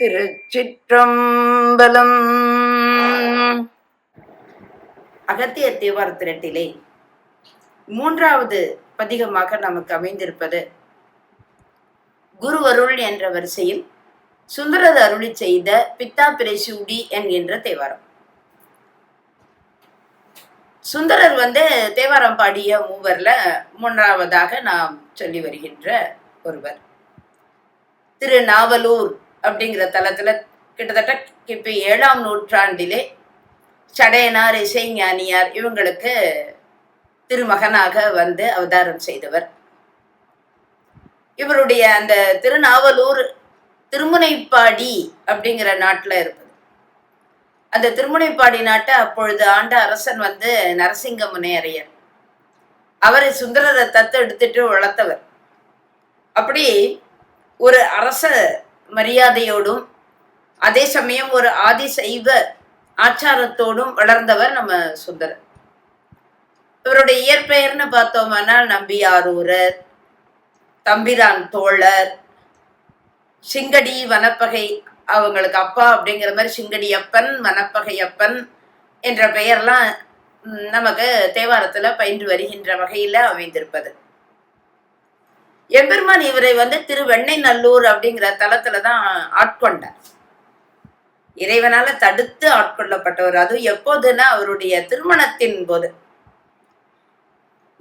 திருச்சிற்றம்பலம். அகத்திய தேவாரத்திரட்டிலே மூன்றாவது பதிகமாக நமக்கு அமைந்திருப்பது குருவருள் என்ற வரிசையில் சுந்தரது அருளி செய்த பித்தா பிரேசூடி என்கின்ற தேவாரம். சுந்தரர் வந்து தேவாரம் பாடிய மூவர்ல மூன்றாவதாக நாம் சொல்லி வருகின்ற ஒருவர். திருநாவலூர் அப்படிங்கிற தளத்துல கிட்டத்தட்ட கிபி ஏழாம் நூற்றாண்டிலே சடையனார் இசைஞானியார் இவங்களுக்கு திருமகனாக வந்து அவதாரம் செய்தவர். இவருடைய அந்த திருநாவலூர் திருமுனைப்பாடி அப்படிங்கிற நாட்டில் இருப்பது. அந்த திருமுனைப்பாடி நாட்டை அப்பொழுது ஆண்ட அரசன் வந்து நரசிங்க முனையரையர். அவரை சுந்தரரை தத்து எடுத்துட்டு வளர்த்தவர். அப்படி ஒரு அரச மரியாதையோடும் அதே சமயம் ஒரு ஆதிசைவ ஆச்சாரத்தோடும் வளர்ந்தவர் நம்ம சுந்தரர் இவருடைய இயற்பெயர்னு பார்த்தோம்னால் நம்பியாரூரர் தம்பிரான் தோழர் சிங்கடி வனப்பகை அவங்களுக்கு அப்பா அப்படிங்கிற மாதிரி சிங்கடியப்பன் வனப்பகையப்பன் என்ற பெயர்லாம் நமக்கு தேவாரத்துல பயின்று வருகின்ற வகையில அமைந்திருப்பது. எம்பெருமான் இவரை வந்து திரு வெண்ணை நல்லூர் அப்படிங்கிற தலத்துல தான் ஆட்கொண்டார். இறைவனால தடுத்து ஆட்கொள்ளப்பட்டவர். அதுவும் எப்போதுன்னா அவருடைய திருமணத்தின் போது.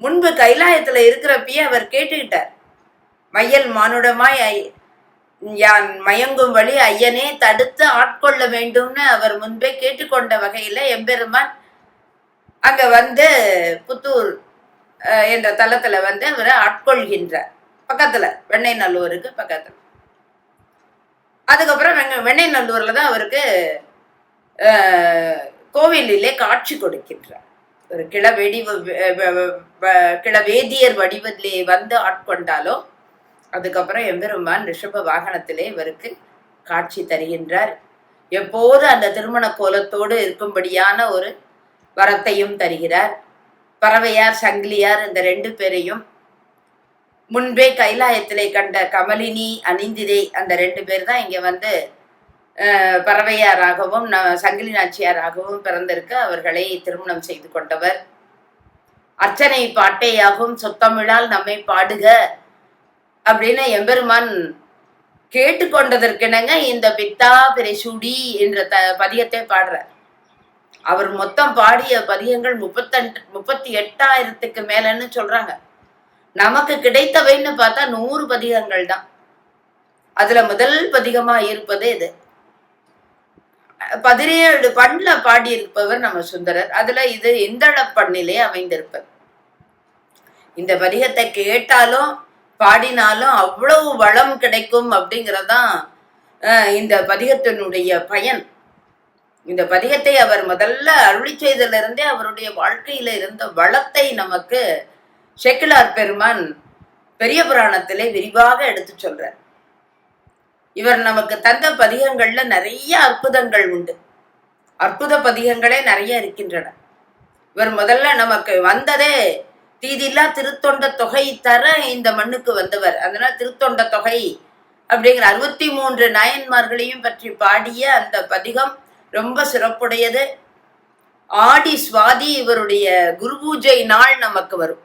முன்பு கைலாயத்துல இருக்கிறப்பயே அவர் கேட்டுக்கிட்டார். மையல் மானுடமாய் யான் மயங்கும் வழி ஐயனே தடுத்து ஆட்கொள்ள வேண்டும்னு அவர் முன்பே கேட்டுக்கொண்ட வகையில எம்பெருமான் அங்க வந்து புத்தூர் என்ற தலத்துல வந்து அவரை ஆட்கொள்கின்றார். பக்கத்துல வெண்ணெய் நல்லூருக்கு பக்கத்துல. அதுக்கப்புறம் வெங்க வெண்ணெய் நல்லூர்ல தான் அவருக்கு கோவிலிலே காட்சி கொடுக்கின்றார். ஒரு கிள வெடி கிள வேதியர் வடிவத்திலே வந்து ஆட்கொண்டாலோ அதுக்கப்புறம் எம்பெருமான் ரிஷப வாகனத்திலே இவருக்கு காட்சி தருகின்றார். எப்போது அந்த திருமண கோலத்தோடு இருக்கும்படியான ஒரு வரத்தையும் தருகிறார். பறவையார் சங்கிலியார் இந்த ரெண்டு பேரையும் முன்பே கைலாயத்திலே கண்ட கமலினி அணிந்திதை அந்த ரெண்டு பேர் தான் இங்க வந்து பறவையாராகவும் ந- சங்கிலி நாச்சியாராகவும் பிறந்திருக்க அவர்களை திருமணம் செய்து கொண்டவர். அர்ச்சனை பாட்டையாகும் சொத்தமிழால் நம்மை பாடுக அப்படின்னு எம்பெருமான் கேட்டுக்கொண்டதற்கிணங்க இந்த பித்தா பிரசுடி என்ற த பதியத்தை பாடுறார். அவர் மொத்தம் பாடிய பதியங்கள் முப்பத்தெட்டு முப்பத்தி எட்டாயிரத்துக்கு மேலன்னு சொல்றாங்க. நமக்கு கிடைத்தவைன்னு பார்த்தா நூறு பதிகங்கள் தான். அதுல முதல் பதிகமா இருப்பது இது. பதினேழு பண்ணல பாடியிருப்பவர் நம்ம சுந்தரர். அதுல இது இந்தள பண்ணிலே அமைந்திருப்பது? இந்த பதிகத்தை கேட்டாலும் பாடினாலும் அவ்வளவு வளம் கிடைக்கும் அப்படிங்கிறதான் இந்த பதிகத்தினுடைய பயன். இந்த பதிகத்தை அவர் முதல்ல அருளி செய்தலிருந்தே அவருடைய வாழ்க்கையில இருந்த வளத்தை நமக்கு செக்கிலார் பெருமான் பெரிய புராணத்திலே விரிவாக எடுத்து சொல்றார். இவர் நமக்கு தந்த பதிகங்கள்ல நிறைய அற்புதங்கள் உண்டு. அற்புத பதிகங்களே நிறைய இருக்கின்றன. இவர் முதல்ல நமக்கு வந்ததே தீதில்லா திருத்தொண்ட தொகை தர இந்த மண்ணுக்கு வந்தவர். அதனால திருத்தொண்ட தொகை அப்படிங்கிற அறுபத்தி மூன்று நாயன்மார்களையும் பற்றி பாடிய அந்த பதிகம் ரொம்ப சிறப்புடையது. ஆடி சுவாதி இவருடைய குரு பூஜை நாள் நமக்கு வரும்.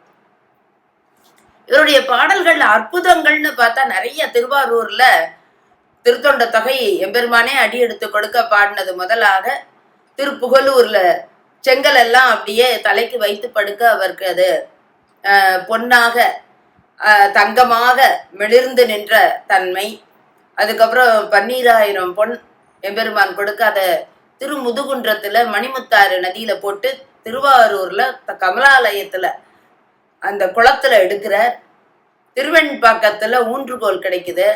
இவருடைய பாடல்கள் அற்புதங்கள்னு பார்த்தா நிறைய திருவாரூர்ல திருத்தொண்ட தொகை எம்பெருமானே அடி எடுத்து கொடுக்க பாடினது முதலாக திருப்புகலூர்ல செங்கல் எல்லாம் அப்படியே தலைக்கு வைத்து படுக்க அவருக்கு அது பொன்னாக தங்கமாக மெளிர்ந்து நின்ற தன்மை. அதுக்கப்புறம் பன்னீராயிரம் பொன் எம்பெருமான் கொடுக்க அதை திருமுதுகுன்றத்துல மணிமுத்தாறு நதியில போட்டு திருவாரூர்ல கமலாலயத்துல அந்த குளத்துல எடுக்கிறார் திருவெண்பாக்கத்துல ஊன்றுகோல் கிடைக்குது.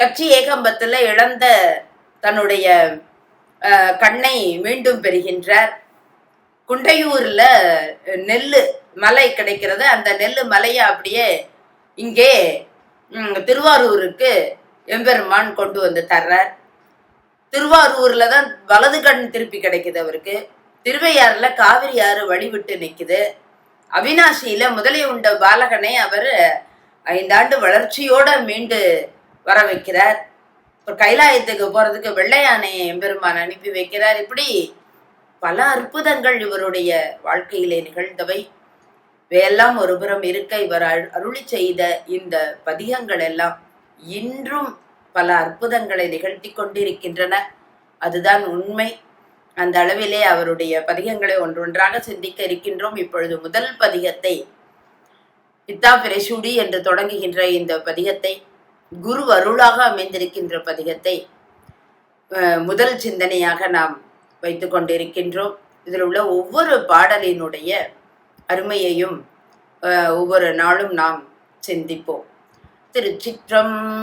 கட்சி ஏகம்பத்துல இழந்த தன்னுடைய கண்ணை மீண்டும் பெறுகின்றார். குண்டையூர்ல நெல்லு மலை கிடைக்கிறது. அந்த நெல்லு மலையை அப்படியே இங்கே திருவாரூருக்கு எம்பெருமான் கொண்டு வந்து தர்றார். திருவாரூர்ல தான் வலது கண் திருப்பி கிடைக்குது அவருக்கு. திருவையாறுல காவிரி ஆறு வழிவிட்டு நிற்குது அவினாசியில முதலை உண்ட பாலகனை அவர் ஐந்தாண்டு வளர்ச்சியோட மீண்டு வர வைக்கிறார் ஒரு கைலாயத்துக்கு போறதுக்கு வெள்ளையானை எம்பெருமான் அனுப்பி வைக்கிறார். இப்படி பல அற்புதங்கள் இவருடைய வாழ்க்கையிலே நிகழ்ந்தவை. இவையெல்லாம் ஒருபுறம் இருக்க இவர் அரு- அருளி செய்த இந்த பதிகங்கள் எல்லாம் இன்றும் பல அற்புதங்களை நிகழ்த்தி கொண்டிருக்கின்றன. அதுதான் உண்மை. அந்த அளவிலே அவருடைய பதிகங்களை ஒன்றொன்றாக சிந்திக்க இருக்கின்றோம். இப்பொழுது முதல் பதிகத்தை பித்தா பிரசூடி என்று தொடங்குகின்ற இந்த பதிகத்தை குரு அருளாக அமைந்திருக்கின்ற பதிகத்தை முதல் சிந்தனையாக நாம் வைத்துக் கொண்டிருக்கின்றோம். இதில் உள்ள ஒவ்வொரு பாடலினுடைய அருமையையும் ஒவ்வொரு நாளும் நாம் சிந்திப்போம். திருச்சிற்றம்பலம்